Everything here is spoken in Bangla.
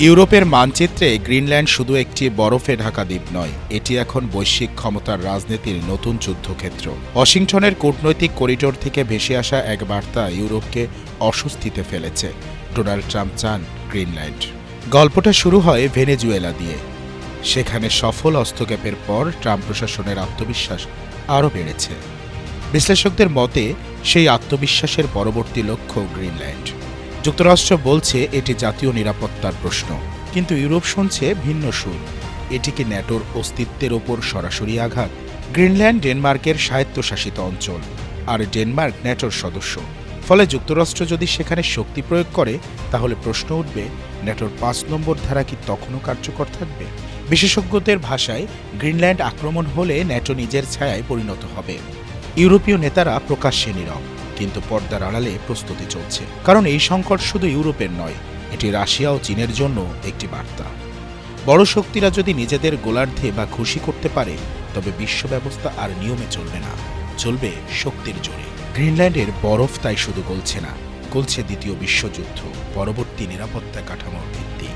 ইউরোপের মানচিত্রে গ্রিনল্যান্ড শুধু একটি বরফে ঢাকা দ্বীপ নয়, এটি এখন বৈশ্বিক ক্ষমতার রাজনীতির নতুন যুদ্ধক্ষেত্র। ওয়াশিংটনের কূটনৈতিক করিডোর থেকে ভেসে আসা এক বার্তা ইউরোপকে অস্বস্তিতে ফেলেছে। ডোনাল্ড ট্রাম্প চান গ্রিনল্যান্ড। গল্পটা শুরু হয় ভেনেজুয়েলা দিয়ে। সেখানে সফল হস্তক্ষেপের পর ট্রাম্প প্রশাসনের আত্মবিশ্বাস আরও বেড়েছে। বিশ্লেষকদের মতে, সেই আত্মবিশ্বাসের পরবর্তী লক্ষ্য গ্রিনল্যান্ড। যুক্তরাষ্ট্র বলছে এটি জাতীয় নিরাপত্তার প্রশ্ন, কিন্তু ইউরোপ শুনছে ভিন্ন সুর। এটি কি ন্যাটোর অস্তিত্বের ওপর সরাসরি আঘাত, গ্রিনল্যান্ড, ডেনমার্কের স্বায়ত্তশাসিত অঞ্চল, আর ডেনমার্ক ন্যাটোর সদস্য। ফলে যুক্তরাষ্ট্র যদি সেখানে শক্তি প্রয়োগ করে, তাহলে প্রশ্ন উঠবে, ন্যাটোর পাঁচ নম্বর ধারা কি তখনও কার্যকর থাকবে? বিশেষজ্ঞদের ভাষায়, গ্রিনল্যান্ড আক্রমণ হলে ন্যাটো নিজের ছায়ায় পরিণত হবে। ইউরোপীয় নেতারা প্রকাশ্যে নীরব। কিন্তু পর্দার আড়ালে প্রস্তুতি চলছে। কারণ এই সংকট শুধু ইউরোপের নয়, এটি রাশিয়া ও চীনের জন্য একটি বার্তা। বড় শক্তিরা যদি নিজেদের গোলার্ধে বা খুশি করতে পারে, তবে বিশ্ব ব্যবস্থা আর নিয়মে চলবে না। চলবে শক্তির জোরে। গ্রিনল্যান্ডের বরফ তাই শুধু গলছে না, গলছে দ্বিতীয় বিশ্বযুদ্ধ, পরবর্তী নিরাপত্তা কাঠামোর ভিত্তি।